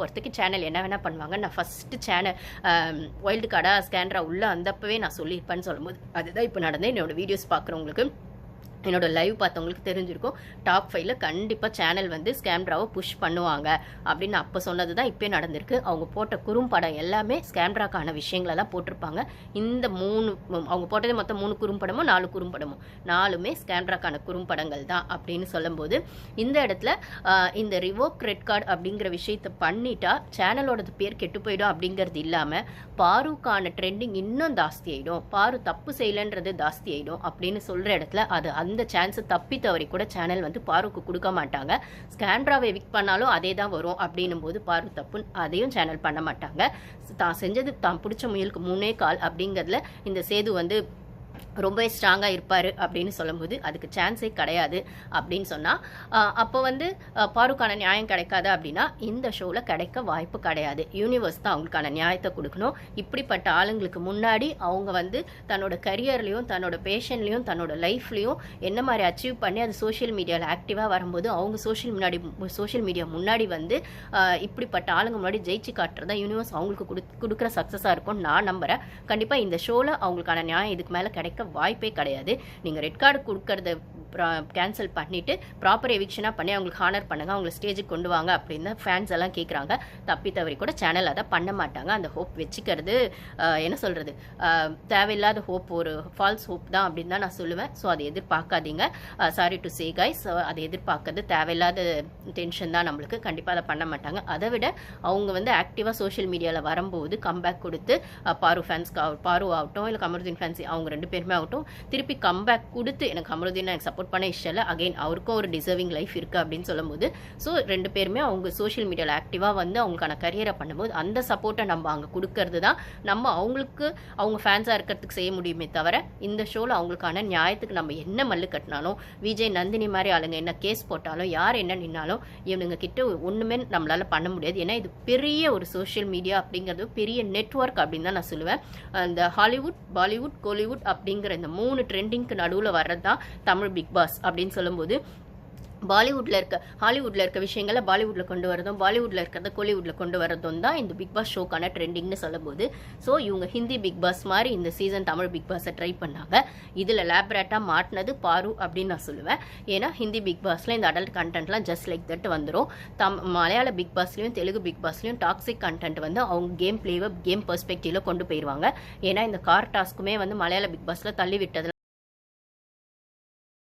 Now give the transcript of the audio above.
போகிறதுக்கு சேனல் என்ன வேணால் பண்ணுவாங்க. நான் ஃபஸ்ட்டு சேனல் வைல்டு கார்டாக ஸ்கேன்ரா உள்ளே வந்தப்பவே நான் சொல்லியிருப்பேன்னு சொல்லும்போது அதுதான் இப்போ நடந்து என்னோடய வீடியோஸ் பார்க்குறவங்களுக்கு என்னோடய லைவ் பார்த்தவங்களுக்கு தெரிஞ்சிருக்கும். டாப் ஃபைவ்ல கண்டிப்பாக சேனல் வந்து ஸ்கேம்ட்ராவை புஷ் பண்ணுவாங்க. அப்படின்னு அப்போ சொன்னது தான் இப்போ நடந்திருக்கு. அவங்க போட்ட குறும்படம் எல்லாமே ஸ்கேம்ட்ராக்கான விஷயங்களை தான் போட்டிருப்பாங்க. இந்த மூணு அவங்க போட்டது மொத்தம் மூணு குறும்படமும் நாலு குறும்படமும் நாலுமே ஸ்கேம்ட்ராக்கான குறும்படங்கள் தான் அப்படின்னு சொல்லும்போது இந்த இடத்துல இந்த ரிவோக் கிரெட் கார்டு அப்படிங்கிற விஷயத்த பண்ணிட்டா சேனலோடது பேர் கெட்டு போயிடும் அப்படிங்கிறது இல்லாமல் பாருக்கான ட்ரெண்டிங் இன்னும் ஜாஸ்தி ஆயிடும். பாரு தப்பு செய்யலன்றது ஜாஸ்தி ஆகிடும் அப்படின்னு சொல்கிற இடத்துல அது அந்த சான்ஸை தப்பி தவறி கூட சேனல் வந்து பாருக்கு கொடுக்க மாட்டாங்க. ஸ்கேண்ட்ராவை விக் பண்ணாலும் அதே தான் வரும் அப்படின்னும் போது பாரு தப்பு அதையும் சேனல் பண்ண மாட்டாங்க. தான் செஞ்சது தான் பிடிச்ச முயலுக்கு மூணே கால் அப்படிங்கிறதுல இந்த சேது வந்து ரொம்பவே ஸ்ட்ராங்காக இருப்பார் அப்படின்னு சொல்லும்போது அதுக்கு சான்ஸே கிடையாது அப்படின்னு சொன்னால் அப்போ வந்து பாருக்கான நியாயம் கிடைக்காது அப்படின்னா இந்த ஷோவில் கிடைக்க வாய்ப்பு கிடையாது. யூனிவர்ஸ் தான் அவங்களுக்கான நியாயத்தை கொடுக்கணும். இப்படிப்பட்ட ஆளுங்களுக்கு முன்னாடி அவங்க வந்து தன்னோட கரியர்லேயும் தன்னோட பேஷன்லேயும் தன்னோட லைஃப்லேயும் என்ன மாதிரி அச்சீவ் பண்ணி அது சோஷியல் மீடியாவில் ஆக்டிவாக வரும்போது அவங்க சோஷியல் முன்னாடி சோஷியல் மீடியா முன்னாடி வந்து இப்படிப்பட்ட ஆளுங்க முன்னாடி ஜெயிச்சு காட்டுறதா யூனிவர்ஸ் அவங்களுக்கு கொடு கொடுக்குற சக்ஸஸாக இருக்கும்னு நான் நம்புகிறேன் கண்டிப்பாக இந்த ஷோவில் அவங்களுக்கான நியாயம் இதுக்கு மேலே கிடைக்கும் கிடைக்க வாய்ப்பே கிடையாது. நீங்கள் ரெட் கார்டு கொடுக்கறத கேன்சல் பண்ணிவிட்டு ப்ராப்பர் எவிக்ஷனாக பண்ணி அவங்களுக்கு ஹானர் பண்ணுங்கள் அவங்களை ஸ்டேஜுக்கு கொண்டு வாங்க அப்படின்னு ஃபேன்ஸ் எல்லாம் கேட்குறாங்க தப்பி தவறி கூட சேனல் அதை பண்ண மாட்டாங்க. அந்த ஹோப் வச்சுக்கிறது என்ன சொல்கிறது தேவையில்லாத ஹோப் ஒரு ஃபால்ஸ் ஹோப் தான் அப்படின்னு தான் நான் சொல்லுவேன். ஸோ அதை எதிர்பார்க்காதீங்க. சாரி டு சே கைஸ் அதை எதிர்பார்க்கறது தேவையில்லாத டென்ஷன் தான் நம்மளுக்கு. கண்டிப்பாக அதை பண்ண மாட்டாங்க. அதை விட அவங்க வந்து ஆக்டிவாக சோஷியல் மீடியாவில் வரும்போது கம்பேக் கொடுத்து பாரு ஃபேன்ஸ்க்கு பாரு ஆகட்டும். இல்லை கமருதீன் ஃபேன்ஸ் அவங்க ரெண்டு பேருமே ஆகட்டும். திருப்பி கம்பேக் கொடுத்து எனக்கு கமருதீன் எனக்கு சப்போர்ட் பண்ண இஷ்டம் இல்லை அகைன் அவருக்கும் ஒரு டிசர்விங் லைஃப் இருக்குது அப்படின்னு சொல்லும்போது ஸோ ரெண்டு பேருமே அவங்க சோஷியல் மீடியாவில் ஆக்டிவாக வந்து அவங்களுக்கான கரியரை பண்ணும்போது அந்த சப்போர்ட்டை நம்ம அங்கே கொடுக்கறது தான். நம்ம அவங்களுக்கு அவங்க ஃபேன்ஸாக இருக்கிறதுக்கு செய்ய முடியுமே தவிர இந்த ஷோவில் அவங்களுக்கான நியாயத்துக்கு நம்ம என்ன மல்லு கட்டினாலும் விஜய் நந்தினி மாதிரி ஆளுங்க என்ன கேஸ் போட்டாலும் யார் என்ன நின்னாலும் இவனுங்க கிட்ட ஒன்றுமே நம்மளால பண்ண முடியாது. ஏன்னா இது பெரிய ஒரு சோஷியல் மீடியா அப்படிங்கிறது பெரிய நெட்ஒர்க் அப்படின்னு தான் நான் சொல்லுவேன். இந்த ஹாலிவுட் பாலிவுட் கோலிவுட் அப்படிங்கிற இந்த மூணு ட்ரெண்டிங்க்கு நடுவில் வர்றது தான் தமிழ் பிக் பாஸ் அப்படின்னு சொல்லும்போது பாலிவுட்ல இருக்க ஹாலிவுட்ல இருக்க விஷயங்களை பாலிவுட்ல கொண்டு வரதும் பாலிவுட்ல இருக்கிறத கோலிவுட்ல கொண்டு வரதும் தான் இந்த பிக் பாஸ் ஷோக்கான ட்ரெண்டிங்னு சொல்லும்போது. ஸோ இவங்க ஹிந்தி பிக் பாஸ் மாதிரி இந்த சீசன் தமிழ் பிக் பாஸை ட்ரை பண்ணாங்க. இதில் லேப்ரேட்டாக மாட்டினது பாரு அப்படின்னு நான் சொல்லுவேன். ஏன்னா ஹிந்தி பிக் பாஸ்ல இந்த அடல்ட் கண்டென்ட்லாம் ஜஸ்ட் லைக் தட் வந்துடும் தம் மலையாள பிக் பாஸ்லையும் தெலுங்கு பிக் பாஸ்லையும் டாக்ஸிக் கண்டென்ட் வந்து அவங்க கேம் பிளேவை கேம் பெர்ஸ்பெக்டிவ்ல கொண்டு போயிடுவாங்க ஏன்னா இந்த கார் டாஸ்க்குமே வந்து மலையாள பிக் பாஸ்ல தள்ளி விட்டது